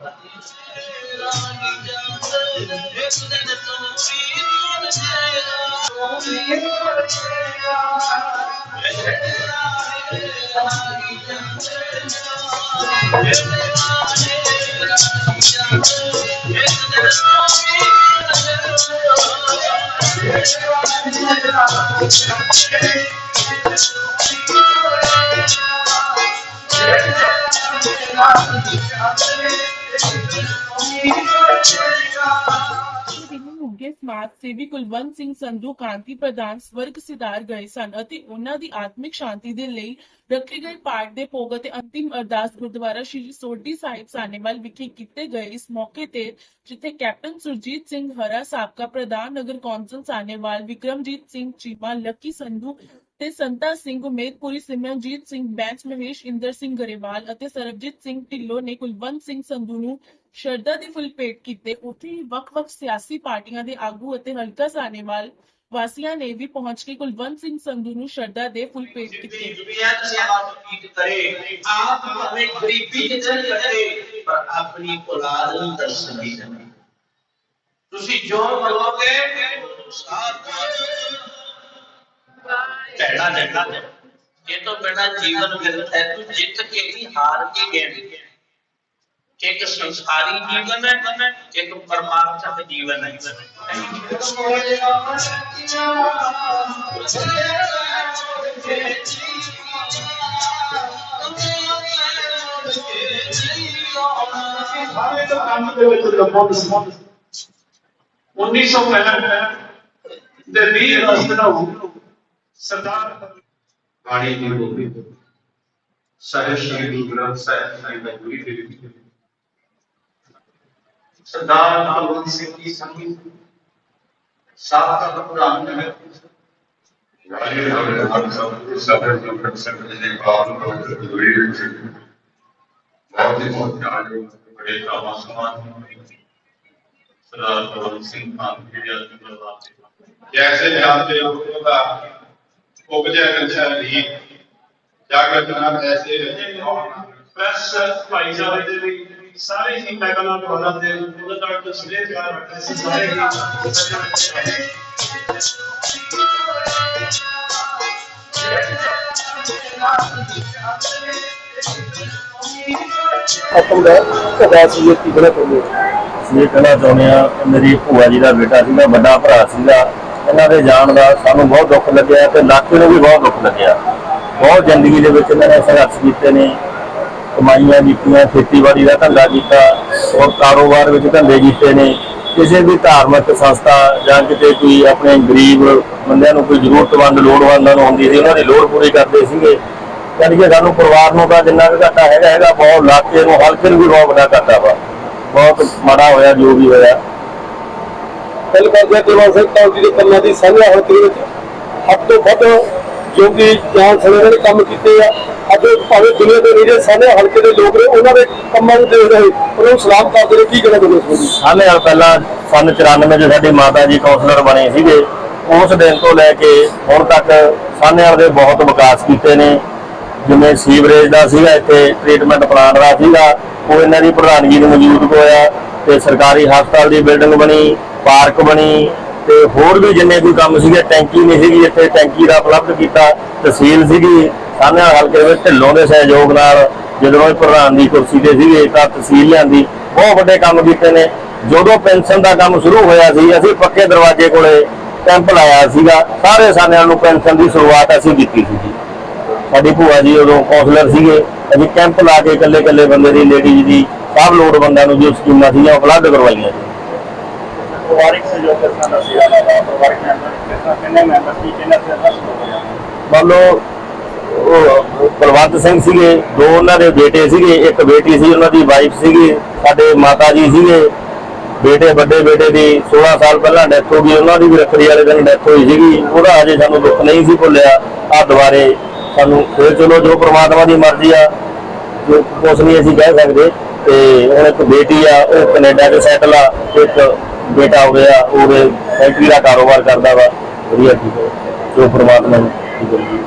ਦਿਨ ਮੁੱਗੇ ਸਮਾਜ ਸੇਵੀ ਕੁਲਵੰਤ ਸਿੰਘ ਸੰਧੂ ਕਾਂਤੀ ਪ੍ਰਧਾਨ ਸਵਰਗ ਸਿਧਾਰ ਗਏ ਸਨ ਅਤੇ ਉਹਨਾਂ ਦੀ ਆਤਮਿਕ ਸ਼ਾਂਤੀ ਦੇ ਲਈ ਰੱਖੇ ਗਏ ਪਾਠ ਦੇ ਭੋਗ ਅਤੇ ਅੰਤਿਮ ਅਰਦਾਸ ਗੁਰਦੁਆਰਾ ਸ਼੍ਰੀ ਸੋਢੀ ਸਾਹਿਬ ਸਾਨੇਵਾਲ ਵਿਖੇ ਕੀਤੇ ਗਏ ਇਸ ਮੌਕੇ ਤੇ ਜਿੱਥੇ ਕੈਪਟਨ ਸੁਰਜੀਤ ਸਿੰਘ ਹਰਾ ਸਾਬਕਾ ਪ੍ਰਧਾਨ ਨਗਰ ਕੌਂਸਲ ਸਾਨੇਵਾਲ, ਵਿਕਰਮਜੀਤ ਸਿੰਘ ਚੀਮਾ, ਲੱਕੀ ਸੰਧੂ ਤੇ ਸੰਤਾ ਸਿੰਘ ਉਮੇਦਪੁਰੀ ਸਿਮਰਨਜੀਤ ਸਿੰਘ ਬੈਂਚ ਮਹੇਸ਼, ਇੰਦਰ ਸਿੰਘ ਗਰੇਵਾਲ ਅਤੇ ਸਰਬਜੀਤ ਸਿੰਘ ਢਿੱਲੋਂ ਨੇ ਕੁਲਵੰਤ ਸਿੰਘ ਸੰਧੂ ਨੂੰ ਸ਼ਰਧਾ ਦੇ ਫੁੱਲ ਭੇਟ ਕੀਤੇ। ਉੱਥੇ ਹੀ ਵੱਖ-ਵੱਖ ਸਿਆਸੀ ਪਾਰਟੀਆਂ ਦੇ ਆਗੂ ਅਤੇ ਹਲਕਾ ਸਾਨੇਵਾਲ ਵਾਸੀਆਂ ਨੇ ਵੀ ਪਹੁੰਚ ਕੇ ਕੁਲਵੰਤ ਸਿੰਘ ਸੰਧੂ ਨੂੰ ਸ਼ਰਧਾ ਦੇ ਫੁੱਲ ਭੇਟ ਕੀਤੇ। ਆਪ ਭਾਵੇਂ ਗਰੀਬੀ ਚ ਚਲ ਕੱਟੇ ਪਰ ਆਪਣੀ ਔਲਾਦ ਨੂੰ ਦਰਸ਼ਨ ਨਹੀਂ ਦਿੰਦੇ ਤੁਸੀਂ ਜੋ ਮੰਗੋਗੇ ਸਾਥ ਪਹਿਲਾ ਜੱਗਾ ਇਹ ਤੋਂ ਬਿਨਾ ਜੀਵਨ ਵਿਅਰਥ ਹੈ, ਤੂੰ ਜਿੱਤ ਕੇ ਹੀ ਹਾਰ ਕੇ ਗਿਆ ਇੱਕ ਸੰਸਾਰੀ ਜੀਵਨ ਹੈ, ਇੱਕ ਪਰਮਾਰਥਕ ਜੀਵਨ ਹੈ। ਸਾਰੇ ਤੋਂ ਕੰਮ ਦੇ ਵਿੱਚ ਲੰਬੋਂ ਸੀ 1965 ਦੇ 20 ਅਗਸਤ ਨੂੰ ਸਰਦਾਰ ਬਾਣੀ ਦੀ ਗੋਪੀ ਸਾਹਿਬ ਸ਼੍ਰੀ ਗੁਰੂ ਗ੍ਰੰਥ ਸਾਹਿਬ ਜੀ ਦਾ ਗੁਰੂ ਦੇ ਵਿੱਚ ਸਰਦਾਰ ਕੁਲਵੰਤ ਸਿੰਘ ਜੀ ਸੰਗੀ ਸਾਬਕਾ ਪ੍ਰਧਾਨ ਨਗਰ ਵਾਹਿਗੁਰੂ ਜੀ ਕਾ ਖਾਲਸਾ ਸਭੇ ਨੂੰ ਪ੍ਰਸੰਨ ਜੀ ਬਾਤ ਨੂੰ ਹੋਈ ਬਹੁਤ ਹੀ ਮੋਹਤਾਜ ਬੜੇ ਕਾਮਾ ਸਮਾਨ ਸਰਦਾਰ ਕੁਲਵੰਤ ਸਿੰਘ ਖਾਨ ਜੀ ਦਾ ਧੰਨਵਾਦ ਜੈਸੇ ਜਾਣਦੇ ਹੋ ਉਹਦਾ ਉਪਜੈ ਕੰਛਾ ਨਹੀਂ ਜਾਗਤ ਨਾਮ ਐਸੇ ਪ੍ਰੈਸ ਭਾਈ ਸਾਹਿਬ ਦੇ ਵੀ ਸਾਰੇ ਹੀ ਮੈਂ ਕਹਿੰਦਾ ਤੁਹਾਡਾ ਤੇ ਉਹਦਾ ਤੱਕ ਤਸਵੀਰ ਕਰ ਰੱਖੇ ਸੀ ਸਾਰੇ ਹੀ। ਆਪਣਾ ਕਦਾ ਸੀ ਇਹ ਕੀ ਬਣਾ ਪਉਂਦੇ ਇਹ ਕਹਿਣਾ ਚਾਹੁੰਦੇ ਆ ਮੇਰੀ ਭੂਆ ਜੀ ਦਾ ਬੇਟਾ ਸੀਗਾ ਵੱਡਾ ਭਰਾ ਸੀਗਾ। ਇਹਨਾਂ ਦੇ ਜਾਣ ਦਾ ਸਾਨੂੰ ਬਹੁਤ ਦੁੱਖ ਲੱਗਿਆ ਤੇ ਇਲਾਕੇ ਨੂੰ ਵੀ ਬਹੁਤ ਦੁੱਖ ਲੱਗਿਆ। ਬਹੁਤ ਜ਼ਿੰਦਗੀ ਦੇ ਵਿੱਚ ਇਹਨਾਂ ਨੇ ਸੰਘਰਸ਼ ਕੀਤੇ ਨੇ, ਕਮਾਈਆਂ ਕੀਤੀਆਂ, ਖੇਤੀਬਾੜੀ ਦਾ ਧੰਦਾ ਕੀਤਾ ਔਰ ਕਾਰੋਬਾਰ ਵਿੱਚ ਧੰਦੇ ਕੀਤੇ ਨੇ। ਕਿਸੇ ਵੀ ਧਾਰਮਿਕ ਸੰਸਥਾ ਜਾਂ ਕਿਤੇ ਕੋਈ ਆਪਣੇ ਗਰੀਬ ਬੰਦਿਆਂ ਨੂੰ ਕੋਈ ਜ਼ਰੂਰਤਮੰਦ, ਲੋੜਵੰਦਾਂ ਨੂੰ ਹੁੰਦੀ ਸੀ, ਉਹਨਾਂ ਦੀ ਲੋੜ ਪੂਰੀ ਕਰਦੇ ਸੀਗੇ। ਯਾਨੀ ਕਿ ਸਾਨੂੰ ਪਰਿਵਾਰ ਨੂੰ ਤਾਂ ਜਿੰਨਾ ਕੁ ਘਾਟਾ ਹੈਗਾ ਹੈਗਾ, ਬਹੁਤ ਇਲਾਕੇ ਨੂੰ ਹਲਕੇ ਨੂੰ ਵੀ ਬਹੁਤ ਵੱਡਾ ਘਾਟਾ ਵਾ। ਬਹੁਤ ਮਾੜਾ ਹੋਇਆ, ਜੋ ਵੀ ਹੋਇਆ। ਗੱਲ ਕਰਦੇ ਕੁਲਵੰਤ ਸਿੰਘ ਕਾਉਂਟੀ ਦੇ ਕੰਮਾਂ ਦੀ ਸਾਂਝਾ ਹਲਕੇ ਵਿੱਚ ਹੱਦ ਤੋਂ ਵੱਧ ਜੋ ਕਿ ਜਾਨ ਸਮੇਂ ਨੇ ਕੰਮ ਕੀਤੇ ਆ। ਅੱਜ ਭਾਵੇਂ ਦੁਨੀਆ ਦੇ ਜਿਹੜੇ ਸਾਂਝੇ ਹਲਕੇ ਦੇ ਲੋਕ ਨੇ, ਉਹਨਾਂ ਦੇ ਕੰਮਾਂ ਨੂੰ ਦੇਖ ਰਹੇ ਉਹਨਾਂ ਨੂੰ ਸਲਾਮ ਕਰਦੇ ਨੇ ਕੀ ਕਹਿਣਾ ਚਾਹੁੰਦੇ ਹੋ ਸਾਲੇ ਨਾਲ ਪਹਿਲਾਂ ਸੰਨ 94 ਚ ਸਾਡੇ ਮਾਤਾ ਜੀ ਕਾਉਂਸਲਰ ਬਣੇ ਸੀਗੇ। ਉਸ ਦਿਨ ਤੋਂ ਲੈ ਕੇ ਹੁਣ ਤੱਕ ਸਾਨੇਵਾਲ ਦੇ ਬਹੁਤ ਵਿਕਾਸ ਕੀਤੇ ਨੇ। ਜਿਵੇਂ ਸੀਵਰੇਜ ਦਾ ਸੀਗਾ, ਇੱਥੇ ਟ੍ਰੀਟਮੈਂਟ ਪਲਾਂਟ ਦਾ ਸੀਗਾ। ਉਹ ਇਹਨਾਂ ਦੀ ਪ੍ਰਧਾਨਗੀ ਨੂੰ ਮੌਜੂਦ ਹੋਇਆ ਤੇ ਸਰਕਾਰੀ ਹਸਪਤਾਲ ਦੀ ਬਿਲਡਿੰਗ ਬਣੀ। ਪਾਰਕ ਬਣੀ ਤੇ ਹੋਰ ਵੀ ਜਿੰਨੇ ਕੋਈ ਕੰਮ ਸੀਗੇ, ਟੈਂਕੀ ਨਹੀਂ ਸੀਗੀ ਇੱਥੇ, ਟੈਂਕੀ ਦਾ ਉਪਲਬਧ ਕੀਤਾ, ਤਹਿਸੀਲ ਸੀਗੀ ਸਾਨੇਵਾਲ ਹਲਕੇ ਵਿੱਚ ਢਿੱਲੋਂ ਦੇ ਸਹਿਯੋਗ ਨਾਲ ਜਦੋਂ ਇਹ ਪ੍ਰਧਾਨ ਦੀ ਕੁਰਸੀ ਤੇ ਸੀਗੇ, ਤਾਂ ਤਹਿਸੀਲ ਲਿਆਂਦੀ। ਬਹੁਤ ਵੱਡੇ ਕੰਮ ਕੀਤੇ ਨੇ। ਜਦੋਂ ਪੈਨਸ਼ਨ ਦਾ ਕੰਮ ਸ਼ੁਰੂ ਹੋਇਆ ਸੀ, ਅਸੀਂ ਪੱਕੇ ਦਰਵਾਜ਼ੇ ਕੋਲੇ ਕੈਂਪ ਲਾਇਆ ਸੀਗਾ। ਸਾਰੇ ਸਾਨਿਆਂ ਨੂੰ ਪੈਨਸ਼ਨ ਦੀ ਸ਼ੁਰੂਆਤ ਅਸੀਂ ਕੀਤੀ ਸੀ ਸਾਡੀ ਭੂਆ ਜੀ ਉਦੋਂ ਕਾਉਂਸਲਰ ਸੀਗੇ। ਅਸੀਂ ਕੈਂਪ ਲਾ ਕੇ ਇਕੱਲੇ ਇਕੱਲੇ ਬੰਦੇ ਦੀ, ਲੇਡੀਜ਼ ਦੀ, ਸਭ ਲੋੜਵੰਦਾਂ ਨੂੰ ਜੋ ਸਕੀਮਾਂ ਸੀਗੀਆਂ ਉਪਲਬਧ ਕਰਵਾਈਆਂ ਸੀ। ਪਰਿਵਾਰਿਕ ਸਹਿਯੋਗ ਕਿਸ ਤਰ੍ਹਾਂ ਦਾ ਸੀ ਪਰਿਵਾਰਿਕ ਮੈਂਬਰ ਕਿਸ ਤਰ੍ਹਾਂ ਕਿੰਨੇ ਮੈਂਬਰ ਸੀ, ਕਿੰਨਾ ਸਿਰ ਮੰਨ ਲਓ, ਉਹ ਬਲਵੰਤ ਸਿੰਘ ਸੀਗੇ, ਦੋ ਉਹਨਾਂ ਦੇ ਬੇਟੇ ਸੀਗੇ, ਇੱਕ ਬੇਟੀ ਸੀ, ਉਹਨਾਂ ਦੀ ਵਾਈਫ ਸੀਗੀ, ਸਾਡੇ ਮਾਤਾ ਜੀ ਸੀਗੇ। ਬੇਟੇ ਵੱਡੇ ਬੇਟੇ ਦੀ 16 ਸਾਲ ਪਹਿਲਾਂ ਡੈਥ ਹੋ ਗਈ, ਉਹਨਾਂ ਦੀ ਵੀ ਰੱਖੜੀ ਵਾਲੇ ਦਿਨ ਡੈਥ ਹੋਈ ਸੀਗੀ। ਉਹਦਾ ਅਜੇ ਸਾਨੂੰ ਦੁੱਖ ਨਹੀਂ ਸੀ ਭੁੱਲਿਆ। ਆ ਦੁਬਾਰੇ ਸਾਨੂੰ ਫਿਰ ਚਲੋ, ਜੋ ਪ੍ਰਮਾਤਮਾ ਦੀ ਮਰਜ਼ੀ ਆ, ਜੋ ਕੁਛ ਨਹੀਂ ਅਸੀਂ ਕਹਿ ਸਕਦੇ। ਤੇ ਹੁਣ ਇੱਕ ਬੇਟੀ ਆ, ਉਹ ਕੈਨੇਡਾ 'ਚ ਸੈਟਲ ਆ, ਇੱਕ ਬੇਟਾ ਹੋ ਗਿਆ, ਉਹਦੇ ਫੈਕਟਰੀ ਦਾ ਕਾਰੋਬਾਰ ਕਰਦਾ ਵਾ, ਵਧੀਆ ਠੀਕ ਹੈ, ਜੋ ਪਰਮਾਤਮਾ ਨੂੰ ਠੀਕ ਹੈ।